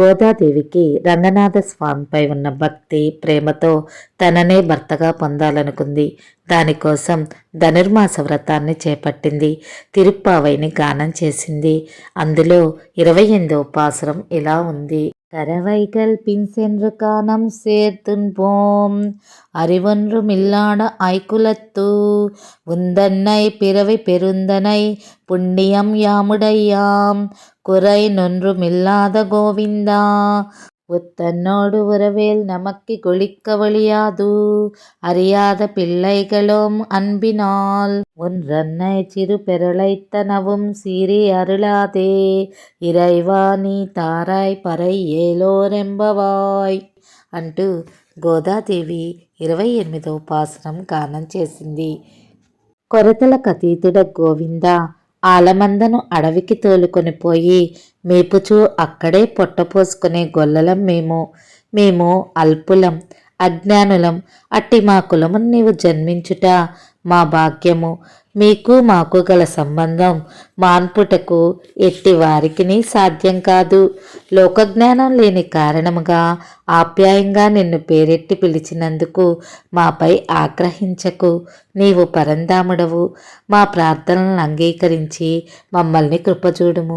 గోదాదేవికి రంగనాథ స్వామిపై ఉన్న భక్తి ప్రేమతో తననే భర్తగా పొందాలనుకుంది. దానికోసం ధనుర్మాస వ్రతాన్ని చేపట్టింది. తిరుప్పావైని గానం చేసింది. అందులో ఇరవై ఎనిమిదవ పాసురం ఇలా ఉంది. கரவைகள் பின் சென்று காணம் சேர்த்துன்போம் அறிவொன்றும் மில்லாட ஐக்குலத்து. உந்தன்னை பிறவி பெருந்தனை புண்ணியம் யாமுடையாம். குறை நொன்றுமில்லாத கோவிந்தா. உத்தன்னோடு உறவேல் நமக்கு கொளிக்க வழியாது அறியாத பிள்ளைகளும் அன்பினால் ஒன்றன்னை சிறு பெருளைத்தனவும் சீறி அருளாதே ఇరైవా నీ తారాయ్ పరై ఏలోరెంబవాయ్ అంటూ గోదాదేవి ఇరవై ఎనిమిదవ పాసనం గానం చేసింది కొరతలకు అతీతుడ గోవింద ఆలమందను అడవికి తోలుకొని పోయి మేపుచూ అక్కడే పొట్టపోసుకునే గొల్లలం మేము. మేము అల్పులం అజ్ఞానులం అట్టి మా కులము నీవు జన్మించుట. మా భాగ్యము. మీకు మాకు గల సంబంధం మాన్పుటకు ఎట్టి వారికిని సాధ్యం కాదు. లోకజ్ఞానం లేని కారణముగా ఆప్యాయంగా నిన్ను పేరెట్టి పిలిచినందుకు మాపై ఆగ్రహించకు. నీవు పరంధాముడవు. మా ప్రార్థనలను అంగీకరించి మమ్మల్ని కృపచూడుము